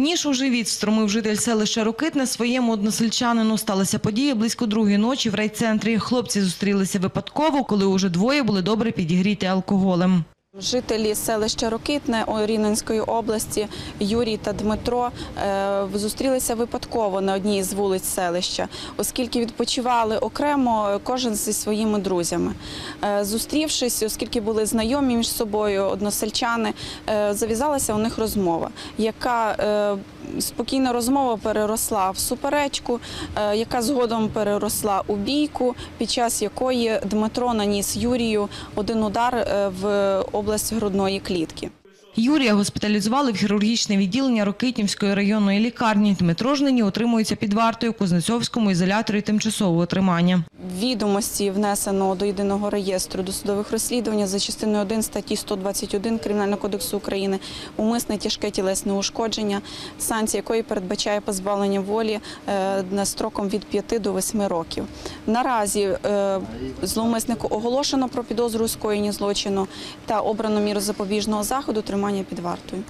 Ніж у живіт встромив житель селища Рокитне своєму односельчанину. Сталася подія близько другої ночі в райцентрі. Хлопці зустрілися випадково, коли уже двоє були добре підігріті алкоголем. Жителі селища Рокитне Рівненської області Юрій та Дмитро е, зустрілися випадково на одній з вулиць селища, оскільки відпочивали окремо е, кожен зі своїми друзями. Е, Зустрівшись, оскільки були знайомі між собою, односельчани, зав'язалася у них розмова, яка спокійна розмова переросла в суперечку, яка згодом переросла у бійку, під час якої Дмитро наніс Юрію один удар в область грудної клітки. Юрія госпіталізували в хірургічне відділення Рокитнівської районної лікарні. Дмитро ж нині утримується під вартою у Кузнецовському ізоляторі тимчасового тримання. Відомості внесено до єдиного реєстру досудових розслідувань за частиною 1 статті 121 Кримінального кодексу України умисне тяжке тілесне ушкодження, санкція якої передбачає позбавлення волі е, строком від 5 до 8 років. Наразі е, зловмиснику оголошено про підозру у скоєнні злочину та обрано міру запобіжного заходу тримання під вартою.